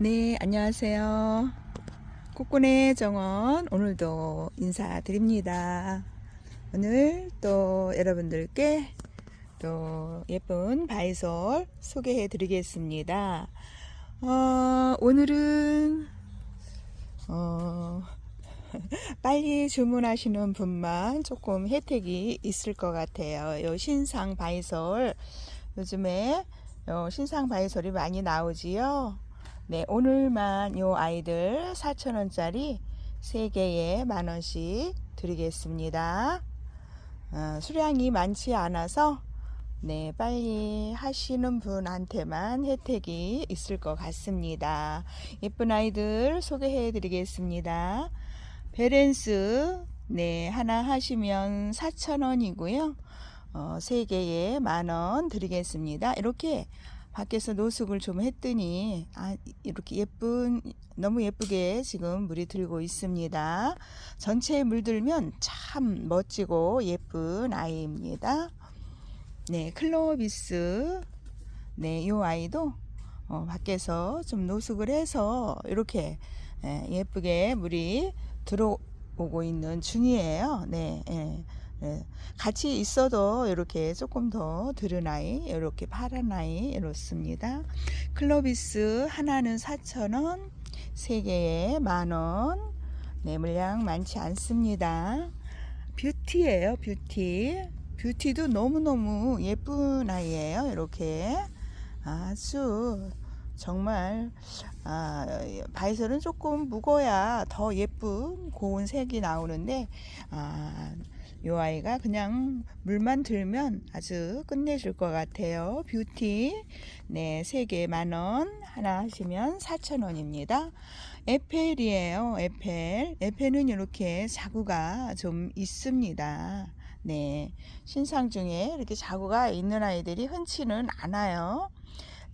네, 안녕하세요. 꽃꾼의 정원 오늘도 인사드립니다. 오늘 또 여러분들께 또 예쁜 바이솔 소개해 드리겠습니다. 어, 오늘은 어, 빨리 주문하시는 분만 조금 혜택이 있을 것 같아요. 요 신상 바이솔 요즘에 요 신상 바이솔이 많이 나오지요. 네, 오늘만 요 아이들 4,000원짜리 3개에 만원씩 드리겠습니다. 어, 수량이 많지 않아서 네, 빨리 하시는 분한테만 혜택이 있을 것 같습니다. 예쁜 아이들 소개해 드리겠습니다. 베렌스, 네, 하나 하시면 4,000원이고요. 어, 3개에 만 원 드리겠습니다. 이렇게 밖에서 노숙을 좀 했더니 아, 이렇게 예쁜 너무 예쁘게 지금 물이 들고 있습니다. 전체에 물들면 참 멋지고 예쁜 아이입니다. 네, 클로비스. 네, 이 아이도 어, 밖에서 좀 노숙을 해서 이렇게 예, 예쁘게 물이 들어오고 있는 중이에요. 네, 예. 예, 같이 있어도 이렇게 조금 더 들은 아이, 이렇게 파란 아이 이렇습니다. 클로비스 하나는 4,000원, 세 개에 만원. 네, 물량 많지 않습니다. 뷰티예요, 뷰티. 뷰티도 너무너무 예쁜 아이예요, 이렇게. 아주 정말 아, 바이설은 조금 묵어야 더 예쁜 고운 색이 나오는데 아, 이 아이가 그냥 물만 들면 아주 끝내줄 것 같아요. 뷰티 네, 3개 만원 하나 하시면 4,000원입니다. 에펠이에요. 에펠. 에펠은 이렇게 자구가 좀 있습니다. 네. 신상 중에 이렇게 자구가 있는 아이들이 흔치는 않아요.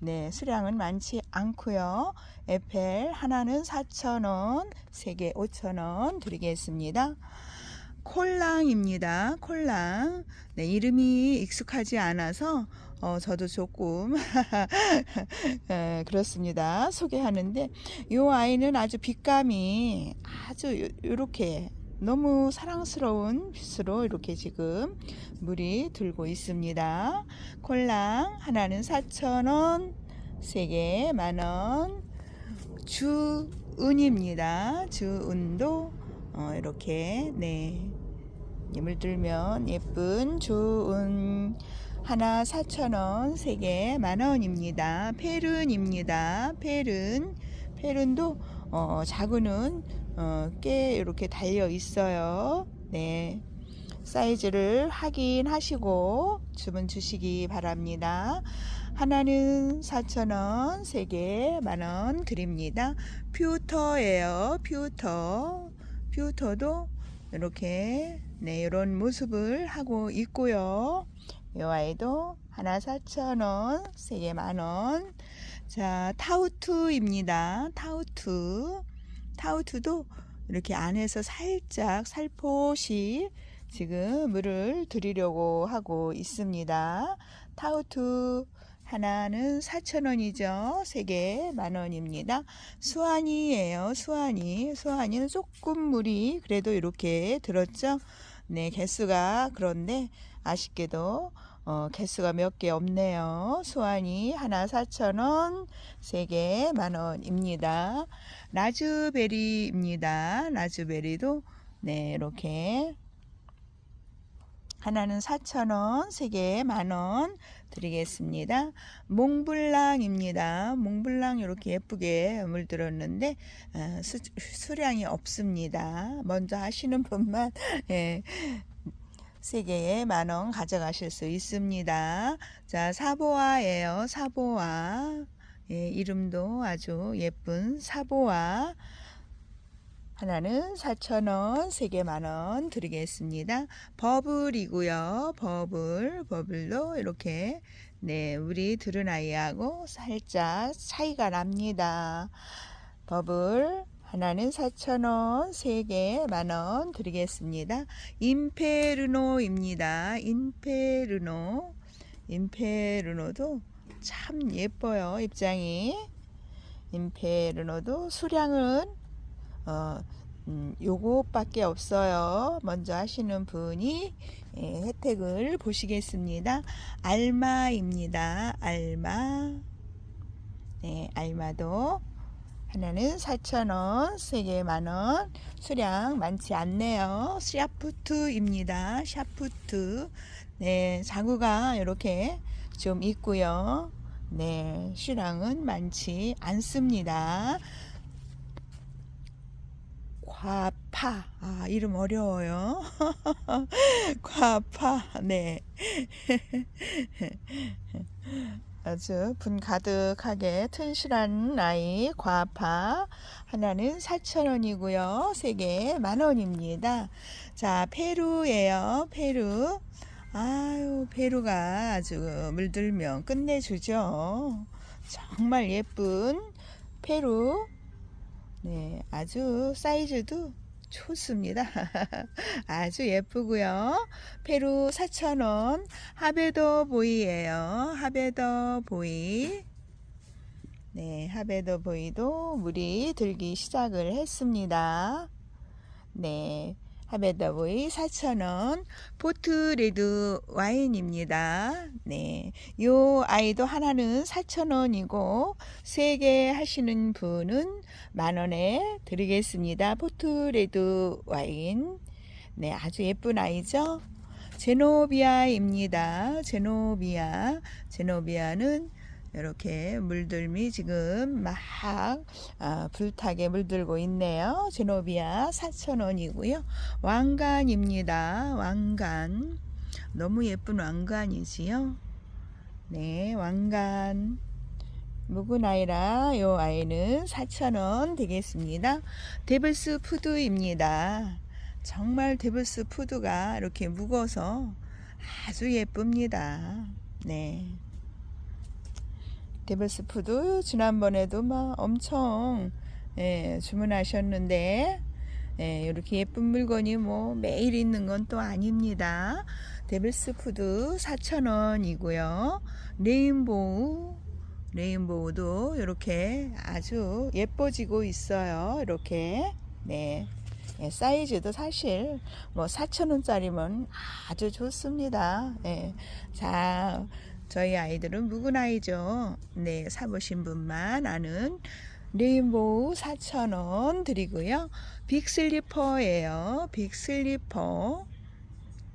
네, 수량은 많지 않고요. 에펠 하나는 4,000원, 3개 5,000원 드리겠습니다. 콜랑입니다. 콜랑. 네, 이름이 익숙하지 않아서 어, 저도 조금 에, 그렇습니다. 소개하는데 이 아이는 아주 빛감이 아주 이렇게 너무 사랑스러운 빛으로 이렇게 지금 물이 들고 있습니다. 콜랑 하나는 4,000원, 3개 만원. 주은입니다. 주은도 어, 이렇게 네 물 들면 예쁜 주은 하나 4,000원, 3개 만원입니다. 페른입니다. 페른 페른도 어, 자구는 어, 꽤 이렇게 달려 있어요. 네. 사이즈를 확인하시고 주문 주시기 바랍니다. 하나는 4,000원, 3개 만원 드립니다. 퓨터예요. 퓨터. 퓨터도 이렇게 네, 이런 모습을 하고 있고요. 이 아이도 하나 4,000원, 3개 만원. 자, 타우투입니다. 타우투. 타우투도 이렇게 안에서 살짝 살포시 지금 물을 드리려고 하고 있습니다. 타우투 하나는 4,000원이죠. 세 개 만원입니다. 수완이에요. 수완이. 수완이는 조금 물이 그래도 이렇게 들었죠. 네, 개수가 그런데 아쉽게도 어, 개수가 몇 개 없네요. 수완이 하나 4,000원, 세 개 만원입니다. 라즈베리입니다. 라즈베리도 네, 이렇게 하나는 4,000원, 세 개에 만원 드리겠습니다. 몽블랑입니다. 몽블랑 이렇게 예쁘게 물들었는데 어, 수, 수량이 없습니다. 먼저 하시는 분만 예, 세 개에 만원 가져가실 수 있습니다. 자, 사보아예요. 사보아. 예, 이름도 아주 예쁜 사보아. 하나는 4,000원, 3개 만원 드리겠습니다. 버블이고요. 버블, 버블도 이렇게 네, 우리 들은 아이하고 살짝 차이가 납니다. 버블 하나는 4,000원, 3개 만원 드리겠습니다. 인페르노입니다. 인페르노. 인페르노도 참 예뻐요. 입장이. 인페르노도 수량은 어, 음, 요것밖에 없어요. 먼저 하시는 분이 예, 혜택을 보시겠습니다. 알마입니다. 알마. 네, 알마도 하나는 4,000원, 세 개 만원. 수량 많지 않네요. 샤프트입니다. 샤프트. 네, 자구가 이렇게 좀 있고요. 네, 수량은 많지 않습니다. 과파. 아, 이름 어려워요. 과파. 네. 아주 분 가득하게 튼실한 아이 과파 하나는 4,000원이고요. 세 개 만원입니다. 자, 페루예요. 페루. 아유, 페루가 아주 물들면 끝내주죠. 정말 예쁜 페루. 네, 아주 사이즈도 좋습니다. 아주 예쁘고요. 페루 4,000원. 하베더 보이예요. 하베더 보이. 네, 하베더 보이도 물이 들기 시작을 했습니다. 네. 하베더보이 4,000원 포트 레드 와인입니다. 네. 요 아이도 하나는 4,000원이고 세 개 하시는 분은 만 원에 드리겠습니다. 포트 레드 와인. 네, 아주 예쁜 아이죠? 제노비아입니다. 제노비아. 제노비아는 이렇게 물들미 지금 막 아, 불타게 물들고 있네요. 제노비아 4,000원이고요. 왕관입니다. 왕관. 너무 예쁜 왕관이지요. 네, 왕관. 묵은 아이라 요 아이는 4,000원 되겠습니다. 데블스 푸드입니다. 정말 데블스 푸드가 이렇게 묵어서 아주 예쁩니다. 네. 데블스 푸드 지난번에도 막 엄청 예, 주문하셨는데 예, 이렇게 예쁜 물건이 뭐 매일 있는 건 또 아닙니다. 데블스 푸드 4,000원이고요. 레인보우 레인보우도 이렇게 아주 예뻐지고 있어요. 이렇게 네. 예, 사이즈도 사실 뭐 4,000원짜리면 아주 좋습니다. 예. 자, 저희 아이들은 묵은 아이죠. 네, 사보신 분만 아는 레인보우 4,000원 드리고요. 빅슬리퍼예요. 빅슬리퍼.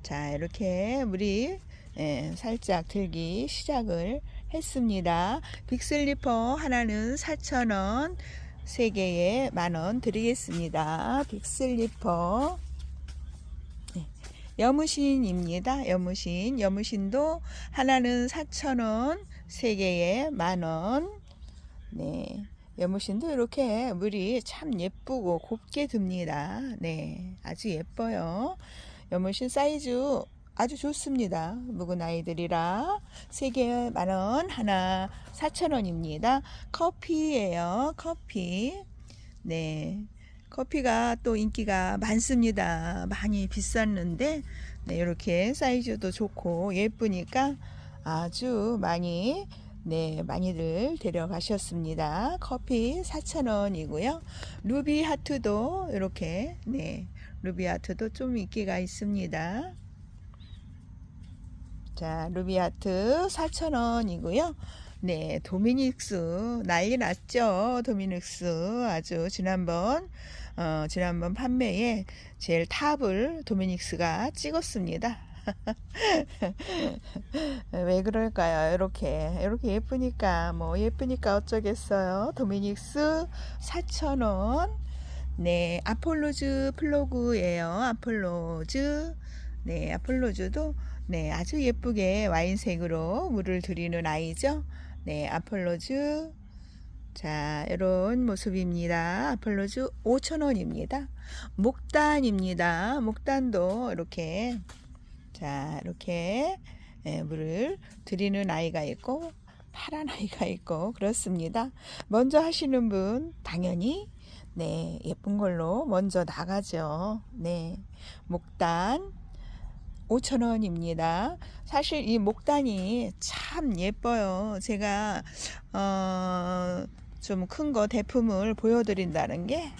자, 이렇게 물이 예, 살짝 들기 시작을 했습니다. 빅슬리퍼 하나는 4,000원, 세 개에 만원 드리겠습니다. 빅슬리퍼. 네. 여무신입니다. 여무신. 여무신도 하나는 4,000원, 세 개에 만원. 네. 여무신도 이렇게 물이 참 예쁘고 곱게 듭니다. 네. 아주 예뻐요. 여무신 사이즈 아주 좋습니다. 묵은 아이들이라 3개 만원, 하나 4,000원입니다. 커피예요. 커피. 네. 커피가 또 인기가 많습니다. 많이 비쌌는데 네, 이렇게 사이즈도 좋고 예쁘니까 아주 많이 네, 많이들 데려가셨습니다. 커피 4,000원이고요. 루비 하트도 이렇게 네, 루비 하트도 좀 인기가 있습니다. 자, 루비아트 4,000원이고요. 네, 도미닉스 난리 났죠. 도미닉스 아주 지난번 어, 지난번 판매에 제일 탑을 도미닉스가 찍었습니다. 왜 그럴까요? 이렇게 이렇게 예쁘니까 뭐 예쁘니까 어쩌겠어요. 도미닉스 4,000원. 네, 아폴로즈 플로그예요. 아폴로즈. 네, 아폴로즈도 네, 아주 예쁘게 와인색으로 물을 들이는 아이죠. 네, 아폴로즈. 자, 이런 모습입니다. 아폴로즈 5,000원입니다. 목단입니다. 목단도 이렇게, 자, 이렇게 네, 물을 들이는 아이가 있고, 파란 아이가 있고, 그렇습니다. 먼저 하시는 분, 당연히, 네, 예쁜 걸로 먼저 나가죠. 네, 목단. 5,000원입니다. 사실 이 목단이 참 예뻐요. 제가 어, 좀 큰 거 대품을 보여드린다는 게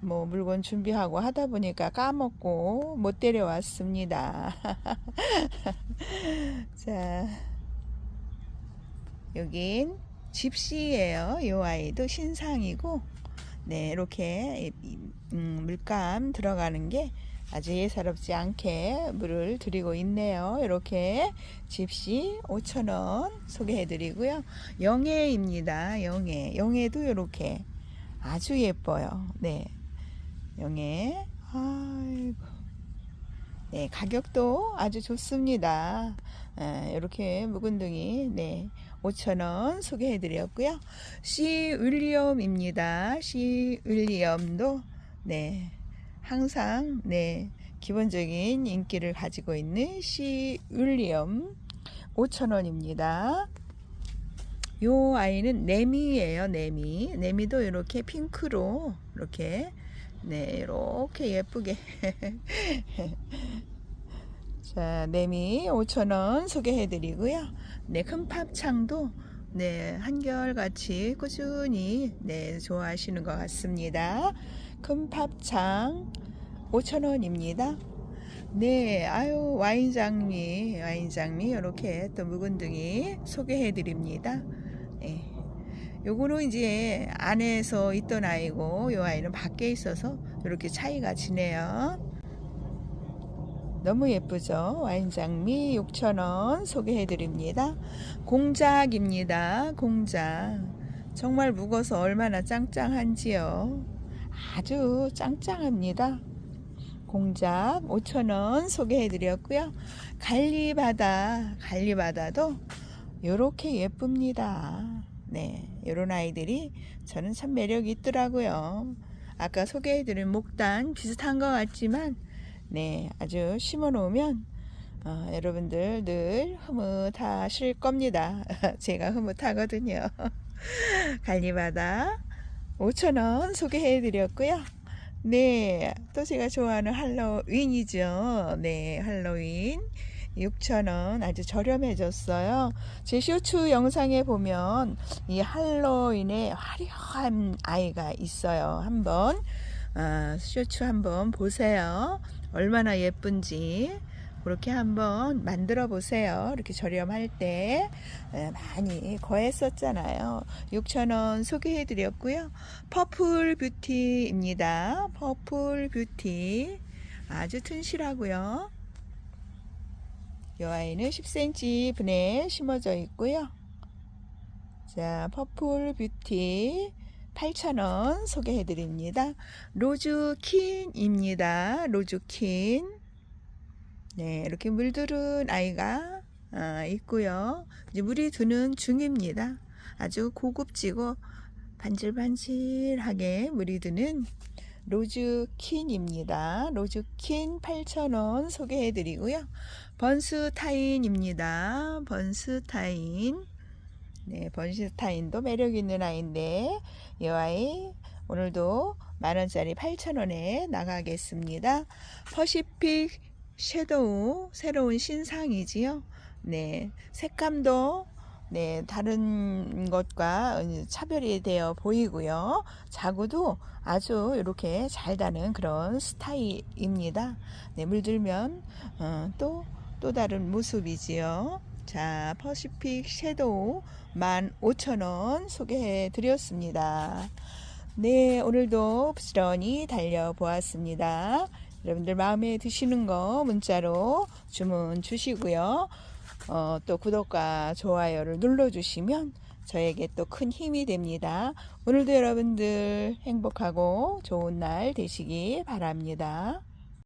뭐 물건 준비하고 하다 보니까 까먹고 못 데려왔습니다. 자, 여긴 집시예요. 이 아이도 신상이고, 네 이렇게 음, 물감 들어가는 게 아주 예사롭지 않게 물을 드리고 있네요. 이렇게 집시 5,000원 소개해 드리고요. 영예입니다. 영예. 영예도 이렇게 아주 예뻐요. 네. 영예. 아이고. 네, 가격도 아주 좋습니다. 아, 이렇게 묵은둥이, 네, 5,000원 소개해 드렸고요. C 윌리엄입니다. C 윌리엄도, 네, 항상, 네, 기본적인 인기를 가지고 있는 C 윌리엄 5,000원입니다. 요 아이는 네미예요, 네미. 네미도 이렇게 핑크로, 이렇게, 네, 이렇게 예쁘게. 자, 네미 5,000원 소개해 드리고요. 네, 큰 팝창도 네, 한결같이 꾸준히 네, 좋아하시는 것 같습니다. 큰 팝창 5,000원입니다. 네, 아유, 와인 장미, 와인 장미, 이렇게 또 묵은둥이 소개해 드립니다. 네. 요거는 이제 안에서 있던 아이고, 요 아이는 밖에 있어서 이렇게 차이가 지네요. 너무 예쁘죠? 와인 장미 6,000원 소개해 드립니다. 공작입니다. 공작. 정말 묵어서 얼마나 짱짱한지요. 아주 짱짱합니다. 공작 5,000원 소개해 드렸고요. 갈리바다, 갈리바다도 이렇게 예쁩니다. 네, 이런 아이들이 저는 참 매력이 있더라고요. 아까 소개해 드린 목단 비슷한 것 같지만 네, 아주 심어 놓으면 어, 여러분들 늘 흐뭇하실 겁니다. 제가 흐뭇하거든요. 갈리바다 5,000원 소개해 드렸고요. 네, 또 제가 좋아하는 할로윈이죠. 네, 할로윈 6,000원 아주 저렴해졌어요. 제 쇼츠 영상에 보면 이 할로윈의 화려한 아이가 있어요. 한번 어, 쇼츠 한번 보세요. 얼마나 예쁜지 그렇게 한번 만들어 보세요. 이렇게 저렴할 때 에, 많이 거했었잖아요. 6,000원 소개해 드렸고요. 퍼플 뷰티입니다. 퍼플 뷰티 아주 튼실하고요. 이 아이는 10cm 분에 심어져 있고요. 자, 퍼플 뷰티 8,000원 소개해 드립니다. 로즈킨입니다. 로즈킨. 네, 이렇게 물들은 아이가 아, 있고요. 이제 물이 드는 중입니다. 아주 고급지고 반질반질하게 물이 드는 로즈킨입니다. 로즈킨 8,000원 소개해 드리고요. 번스타인입니다. 번스타인. 네, 번스타인도 매력 있는 아이인데 이 아이 오늘도 만원짜리 8,000원에 나가겠습니다. 퍼시픽 섀도우 새로운 신상이지요. 네, 색감도 네, 다른 것과 차별이 되어 보이고요. 자구도 아주 이렇게 잘 다는 그런 스타일입니다. 네, 물들면 어, 또, 또 다른 모습이지요. 자, 퍼시픽 섀도우 15,000원 소개해 드렸습니다. 네, 오늘도 부지런히 달려보았습니다. 여러분들 마음에 드시는 거 문자로 주문 주시고요. 어, 또 구독과 좋아요를 눌러주시면 저에게 또 큰 힘이 됩니다. 오늘도 여러분들 행복하고 좋은 날 되시기 바랍니다.